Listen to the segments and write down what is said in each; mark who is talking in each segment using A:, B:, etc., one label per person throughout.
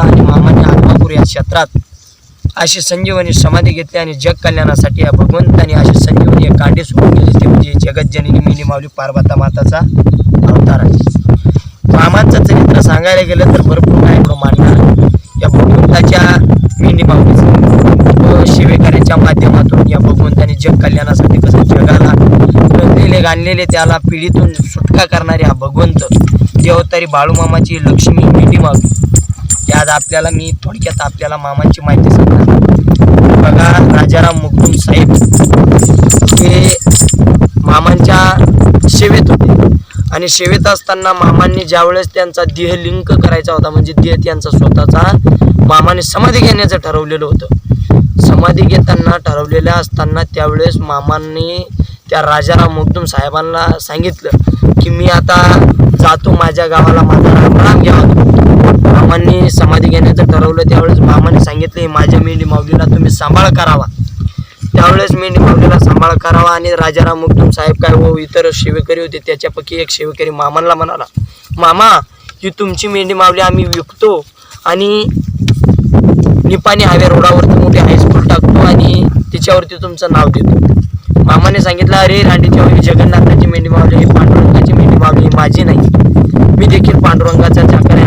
A: आणि मामाने आत्मापूर या क्षेत्रात अशी संजीवनी समाधी घेतली आणि जग कल्याणासाठी या भगवंताने अशी संजीवनी कांडे सोडून गेले ते म्हणजे जगतजननी मिनी माऊली पार्वता माताचा अवतार आहे. मामांचं चरित्र सांगायला गेलं तर भरपूर काय मांडणार या भगवंताच्या मिनी माऊलीचं शिवेकऱ्याच्या माध्यमातून या भगवंताने जग कल्याणासाठी कसं जगाला रंगलेले गाणलेले त्याला पिढीतून सुटका करणारे हा भगवंत देवतारी बाळूमामाची लक्ष्मी मिनी माऊली. आज आपल्याला मी थोडक्यात आपल्याला मामांची माहिती सांगणार बघा राजाराम मुकुम साहेब हे मामांच्या सेवेत होते. आणि सेवेत असताना मामांनी ज्यावेळेस त्यांचा देह लिंक करायचा होता म्हणजे देह त्यांचा स्वतःचा मामाने समाधी घेण्याचं ठरवलेलं होतं. समाधी घेताना ठरवलेल्या असताना त्यावेळेस मामांनी त्या राजाराम मुगदुम साहेबांना सांगितलं की मी आता जातो माझ्या गावाला माझा रामराम घ्यावा. घेण्याचं त्यावेळेस मामाने सांगितले माझ्या मेंढी माऊलीला तुम्ही सांभाळ करावा. त्यावेळेस मेंढी माऊलीला सांभाळ करावा आणि राजाराम मुक्तुम साहेब काय व इतर सेवेकरी होते त्याच्यापैकी एक सेवेकरी मामांना म्हणाला. मामा ही तुमची मेंढी माऊली आम्ही विकतो आणि निपाणी हायवे रोडावरती मोठे हायस्कूल टाकतो आणि तिच्यावरती तुमचं नाव देतो. मामाने सांगितलं अरे रांडीच्या जगन्नाथाची मेंढी मावली पांडुरंगाची मेंढी मावली ही माझी नाही. मी देखील पांडुरंगाचा चाकर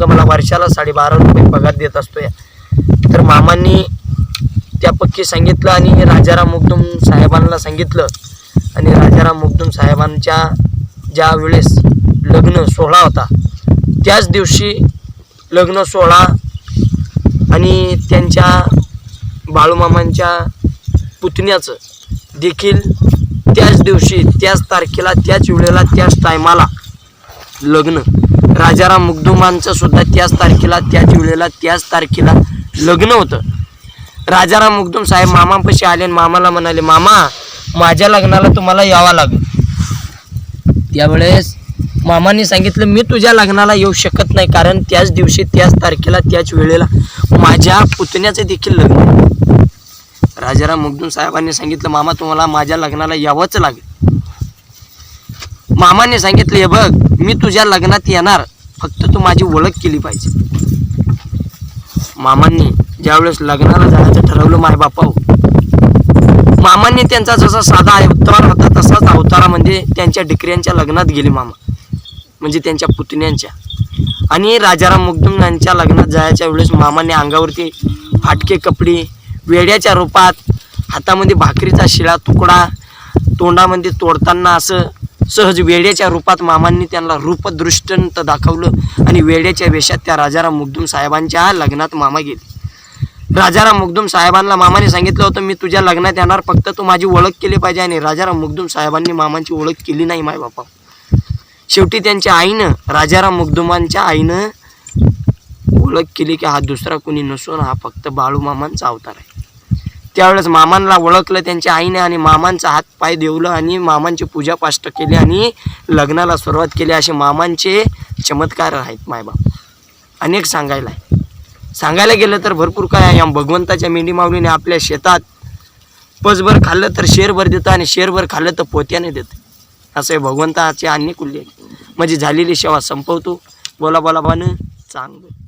A: आहे मला वर्षाला साडेबारा रुपये पगार देत असतो या तर मामांनी त्या पक्की सांगितलं आणि राजाराम मुगदुम साहेबांना सांगितलं. आणि राजाराम मुगदुम साहेबांच्या ज्या वेळेस लग्न सोहळा होता त्याच दिवशी लग्न सोहळा आणि त्यांच्या बाळूमामांच्या पुतण्याचं देखील त्याच दिवशी त्याच तारखेला त्याच वेळेला त्याच टायमाला लग्न. राजाराम मुगदुमांचं सुद्धा त्याच तारखेला त्याच वेळेला त्याच तारखेला लग्न होतं. राजाराम मुगदुम साहेब मामापाशी आले आणि मामाला म्हणाले मामा माझ्या लग्नाला तुम्हाला यावं लागेल. त्यावेळेस मामाने सांगितलं मी तुझ्या लग्नाला येऊ शकत नाही कारण त्याच दिवशी त्याच तारखेला त्याच वेळेला माझ्या पुतण्याचं देखील लग्न राजाराम मुगदुम साहेबांनी सांगितलं मामा तुम्हाला माझ्या लग्नाला यावंच लागेल. मामाने सांगितले हे बघ मी तुझ्या लग्नात येणार फक्त तू माझी ओळख केली पाहिजे. मामांनी ज्यावेळेस लग्नाला जायचं ठरवलं माय बापा मामांनी त्यांचा जसा साधा अवतार होता तसाच अवतारामध्ये त्यांच्या डिकऱ्यांच्या लग्नात गेले मामा म्हणजे त्यांच्या पुतण्यांच्या. आणि राजाराम मुग्दम यांच्या लग्नात जायच्या वेळेस मामाने अंगावरती फाटके कपडे वेड्याच्या रूपात हातामध्ये भाकरीचा शिळा तुकडा तोंडामध्ये तोडताना असं सहज वेड्याच्या रूपात मामांनी त्यांना रूपदृष्टंत दाखवलं आणि वेड्याच्या वेशात त्या राजाराम मुगदुम साहेबांच्या लग्नात मामा गेले. राजाराम मुगदुम साहेबांना मामाने सांगितलं होतं मी तुझ्या लग्नात येणार फक्त तू माझी ओळख केली पाहिजे. आणि राजाराम मुगदुम साहेबांनी मामांची ओळख केली नाही माय बापा. शेवटी त्यांच्या आईनं राजाराम मुगदुमांच्या आईनं ओळख केली की हा दुसरा कुणी नसून हा फक्त बाळू मामांचा अवतार आहे. त्यावेळेस मामांना ओळखलं त्यांच्या आईने आणि मामांचा हात पाय देवलं आणि मामांची पूजापाष्ट केली आणि लग्नाला सुरुवात केली. असे मामांचे चमत्कार आहेत मायबाप अनेक सांगायला आहे. सांगायला गेलं तर भरपूर काय आहे. या भगवंताच्या मेंढी माऊलीने आपल्या शेतात पसभर खाल्लं तर शेरभर देतं आणि शेरभर खाल्लं तर पोत्याने देतं. असं भगवंताचे अनेक उल्लेख म्हणजे झालेली सेवा संपवतो. बोला बोला बानं चांगलं.